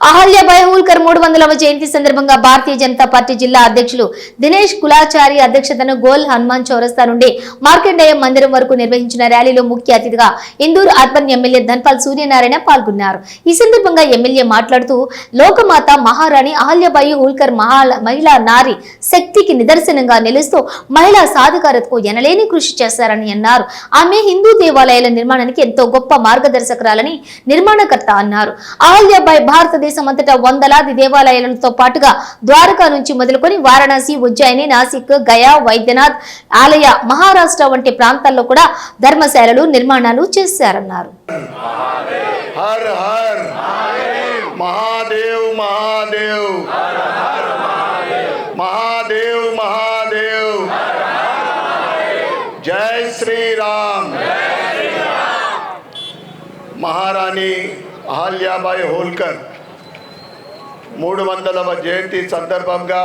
అహల్యాబాయ్ హోల్కర్ మూడు వందలవ జయంతి సందర్భంగా భారతీయ జనతా పార్టీ జిల్లా అధ్యక్షులు దినేష్ కులాచారి అధ్యక్షతన గోల్ హనుమాన్ చౌరస్తా నుండి మార్కండేయ మందిరం వరకు నిర్వహించిన ర్యాలీలో ముఖ్య అతిథిగా ఇందూరు అర్బన్ ఎమ్మెల్యే ధన్పాల్ సూర్యనారాయణ పాల్గొన్నారు. ఈ సందర్భంగా ఎమ్మెల్యే మాట్లాడుతూ లోకమాత మహారాణి అహల్యాబాయి హోల్కర్ మహిళా నారి శక్తికి నిదర్శనంగా నిలుస్తూ మహిళా సాధికారతకు ఎనలేని కృషి చేశారని అన్నారు. ఆమె హిందూ దేవాలయాల నిర్మాణానికి ఎంతో గొప్ప మార్గదర్శకురాలని నిర్మాణకర్త అన్నారు. అహల్యాబాయ్ భారతదేశ దేశమంతటా వందలాది దేవాలయాలతో పాటుగా ద్వారకా నుంచి మొదలుకొని వారణాసి ఉజ్జయిని నాసిక్ గయా వైద్యనాథ్ ఆలయ మహారాష్ట్ర వంటి ప్రాంతాల్లో కూడా ధర్మశాలలు నిర్మాణాలు చేశారన్నారు. మహారాణి అహల్యాబాయి హోల్కర్ మూడు వందలవ జయంతి సందర్భంగా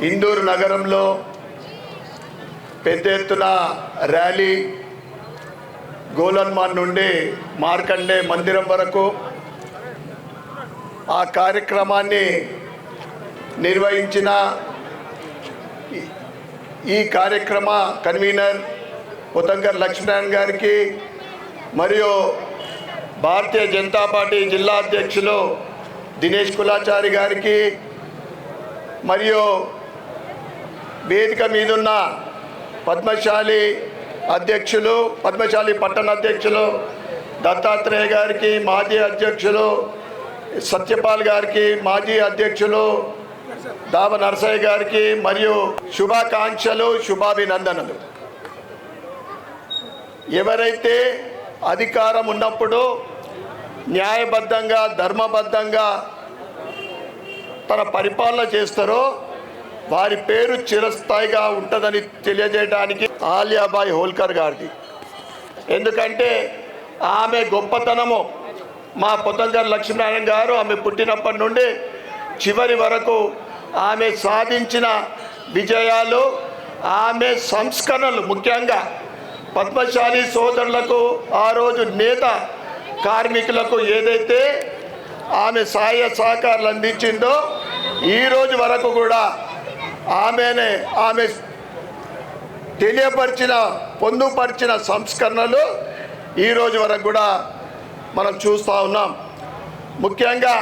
ఇందూరు నగరంలో పెద్ద ఎత్తున ర్యాలీ గోలన్మాన్ నుండి మార్కండే మందిరం వరకు ఆ కార్యక్రమాన్ని నిర్వహించిన ఈ- కార్యక్రమ కన్వీనర్ ఉతంగర్ లక్ష్మీనారాయణ గారికి మరియు భారతీయ జనతా పార్టీ జిల్లా అధ్యక్షులు దినేష్ కులాచారి గారికి మరియు వేదిక మీదున్న పద్మశాలి అధ్యక్షులు పద్మశాలి పట్టణ అధ్యక్షులు దత్తాత్రేయ గారికి మాజీ అధ్యక్షులు సత్యపాల్ గారికి మాజీ అధ్యక్షులు దావ నరసయ్య గారికి మరియు శుభాకాంక్షలు శుభాభినందనలు. ఎవరైతే అధికారం ఉన్నప్పుడు న్యాయబద్ధంగా ధర్మబద్ధంగా తన పరిపాలన చేస్తారో వారి పేరు చిరస్థాయిగా ఉంటుందని తెలియజేయడానికి ఆలియాబాయి హోల్కర్ గారిది. ఎందుకంటే ఆమె గొప్పతనము. మా పొతంగారు లక్ష్మీనారాయణ గారు ఆమె పుట్టినప్పటి నుండి చివరి వరకు ఆమె సాధించిన విజయాలు ఆమె సంస్కరణలు ముఖ్యంగా పద్మశాలి సోదరులకు ఆ రోజు నేత కార్మికులకు ఏదైతే ఆమె సహాయ సహకారాలు అందించిందో ఈ రోజు వరకు కూడా ఆమెనే ఆమె తెలియపరిచిన పొందుపరిచిన సంస్కరణలు ఈ రోజు వరకు కూడా మనం చూస్తూ ఉన్నాం. ముఖ్యంగా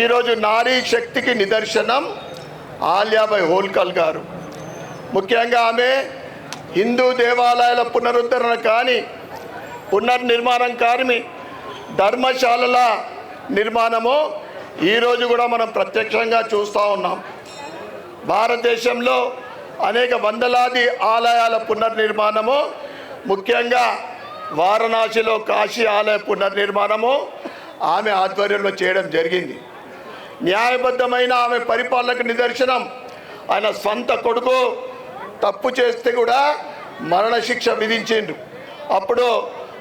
ఈరోజు నారీ శక్తికి నిదర్శనం ఆలియాబాయ్ హోల్కల్ గారు. ముఖ్యంగా ఆమె హిందూ దేవాలయాల పునరుద్ధరణ కానీ పునర్నిర్మాణం కానీ ధర్మశాలల నిర్మాణము ఈరోజు కూడా మనం ప్రత్యక్షంగా చూస్తూ ఉన్నాం. భారతదేశంలో అనేక వందలాది ఆలయాల పునర్నిర్మాణము ముఖ్యంగా వారణాసిలో కాశీ ఆలయ పునర్నిర్మాణము ఆమె ఆధ్వర్యంలో చేయడం జరిగింది. న్యాయబద్ధమైన ఆమె పరిపాలనకు నిదర్శనం ఆయన సొంత కొడుకు తప్పు చేస్తే కూడా మరణశిక్ష విధించిండ్రు. అప్పుడు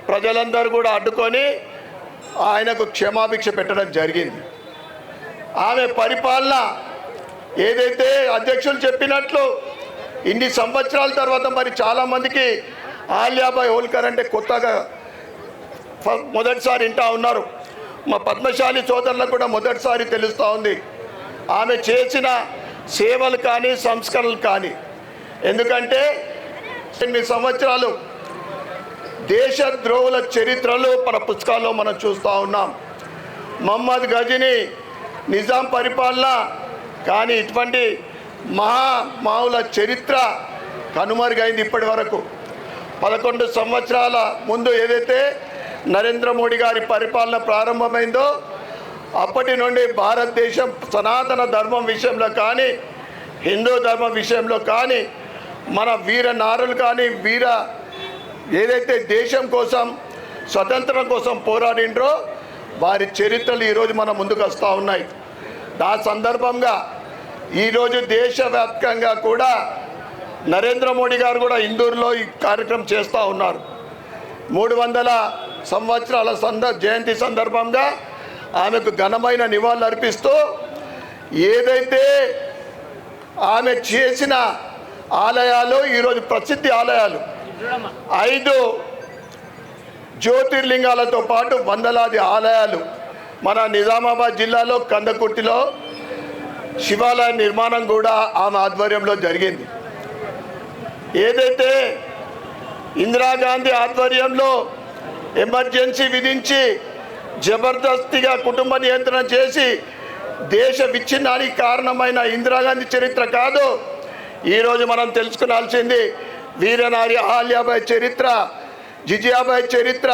ప్రజలందరూ కూడా అడ్డుకొని ఆయనకు క్షమాభిక్ష పెట్టడం జరిగింది. ఆమె పరిపాలన ఏదైతే అధ్యక్షులు చెప్పినట్లు ఇన్ని సంవత్సరాల తర్వాత మరి చాలామందికి ఆలియాబాయ్ హోల్కర్ అంటే కొత్తగా మొదటిసారి వింటా ఉన్నారు. మా పద్మశాలి సోదరులకు కూడా మొదటిసారి తెలుస్తూ ఉంది. ఆమె చేసిన సేవలు కానీ సంస్కరణలు కానీ ఎందుకంటే ఎనిమిది సంవత్సరాలు దేశద్రోహుల చరిత్రలు మన పుస్తకాల్లో మనం చూస్తూ ఉన్నాం. మహమ్మద్ గజని నిజాం పరిపాలన కానీ ఇటువంటి మహామావుల చరిత్ర కనుమరుగైంది ఇప్పటి వరకు. పదకొండు సంవత్సరాల ముందు ఏదైతే నరేంద్ర మోడీ గారి పరిపాలన ప్రారంభమైందో అప్పటి నుండి భారతదేశం సనాతన ధర్మం విషయంలో కానీ హిందూ ధర్మం విషయంలో కానీ మన వీర నారులు కానీ వీర ఏదైతే దేశం కోసం స్వతంత్రం కోసం పోరాడిండ్రో వారి చరిత్రలు ఈరోజు మన ముందుకు వస్తూ ఉన్నాయి. ఆ సందర్భంగా ఈరోజు దేశవ్యాప్తంగా కూడా నరేంద్ర మోడీ గారు కూడా ఇందూరులో ఈ కార్యక్రమం చేస్తూ ఉన్నారు. మూడు వందల సంవత్సరాల సంద జయంతి సందర్భంగా ఆమెకు ఘనమైన నివాళులు అర్పిస్తూ ఏదైతే ఆమె చేసిన ఆలయాలు ఈరోజు ప్రసిద్ధి ఆలయాలు. ఐదు జ్యోతిర్లింగాలతో పాటు వందలాది ఆలయాలు. మన నిజామాబాద్ జిల్లాలో కందకుర్తిలో శివాలయ నిర్మాణం కూడా ఆమె ఆధ్వర్యంలో జరిగింది. ఏదైతే ఇందిరాగాంధీ ఆధ్వర్యంలో ఎమర్జెన్సీ విధించి జబర్దస్తిగా కుటుంబ నియంత్రణ చేసి దేశ విచ్ఛిన్నానికి కారణమైన ఇందిరాగాంధీ చరిత్ర కాదు ఈరోజు మనం తెలుసుకోవాల్సింది వీరనారి అహల్యాబాయి చరిత్ర జిజియాబాయి చరిత్ర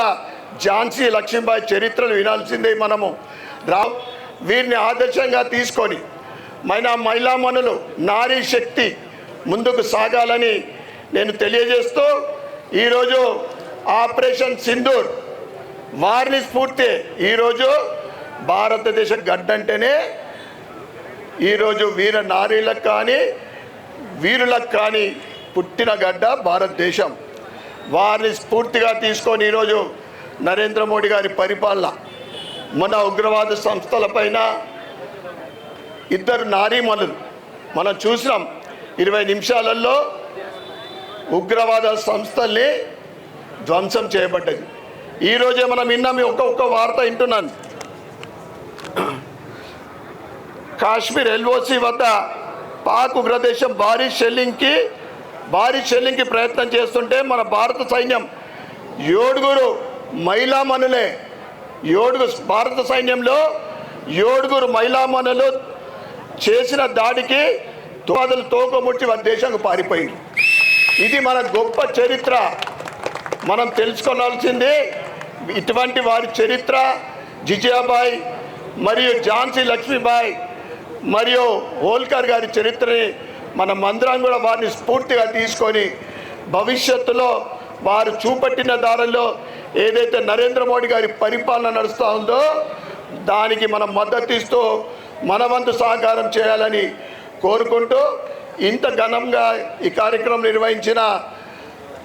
ఝాన్సీ లక్ష్మీబాయి చరిత్రలు వినాల్సిందే మనము. రా వీరిని ఆదర్శంగా తీసుకొని మన మహిళామణులు నారీ శక్తి ముందుకు సాగాలని నేను తెలియజేస్తూ ఈరోజు ఆపరేషన్ సింధూర్ వారిని స్ఫూర్తి ఈరోజు భారతదేశ గడ్డంటేనే ఈరోజు వీర నారీలకు కానీ వీరులకు కానీ పుట్టిన గడ్డ భారతదేశం. వారిని స్ఫూర్తిగా తీసుకొని ఈరోజు నరేంద్ర మోడీ గారి పరిపాలన మన ఉగ్రవాద సంస్థలపైన ఇద్దరు నారీమణులు మనం చూసినాం ఇరవై నిమిషాలలో ఉగ్రవాద సంస్థల్ని ధ్వంసం చేయబడ్డది. ఈరోజే మనం విన్నాం ఒక్క ఒక్క వార్త వింటున్నాను. కాశ్మీర్ ఎల్ఓసి వద్ద పాక్ ఉగ్రదేశం భారీ షెల్లింగ్కి భారీ షెల్లింగ్కి ప్రయత్నం చేస్తుంటే మన భారత సైన్యం ఏడుగురు మహిళామణులే ఏడుగురు భారత సైన్యంలో ఏడుగురు మహిళామణులు చేసిన దాడికి తోదలు తోకముట్టి వారి దేశానికి పారిపోయింది ఇది మన గొప్ప చరిత్ర. మనం తెలుసుకోవాల్సింది ఇటువంటి వారి చరిత్ర. జిజియాబాయ్ మరియు ఝాన్సీ లక్ష్మీబాయి మరియు హోల్కర్ గారి చరిత్రని మన మందిరం కూడా వారిని స్ఫూర్తిగా తీసుకొని భవిష్యత్తులో వారు చూపట్టిన దారిలో ఏదైతే నరేంద్ర మోడీ గారి పరిపాలన నడుస్తూ ఉందో దానికి మనం మద్దతు ఇస్తూ మన వంతు సహకారం చేయాలని కోరుకుంటూ ఇంత ఘనంగా ఈ కార్యక్రమం నిర్వహించిన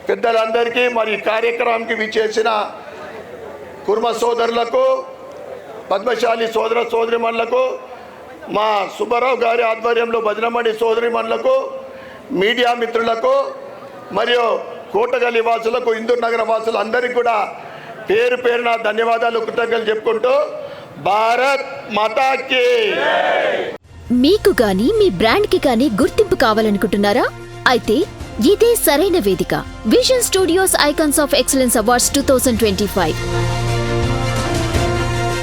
పెద్దలందరికీ మరి కార్యక్రమానికి విచ్చేసిన కుర్మ సోదరులకు పద్మశాలి సోదర సోదరిమణులకు మా సుబ్బారావు గారి ఆధ్వర్యంలో భజనమణి సోదరిమణులకు మీడియా మిత్రులకు మరియు కోటగల్లి వాసులకు ఇందూర్ నగర వాసులు అందరికీ కూడా పేరు పేరున ధన్యవాదాలు కృతజ్ఞతలు చెప్పుకుంటూ భారత్ మతాకి మీకు గాని మీ బ్రాండ్కి గాని గుర్తింపు కావాలనుకుంటున్నారా? అయితే ఇదే సరైన వేదిక. Vision studios icons of excellence awards two thousand twenty five.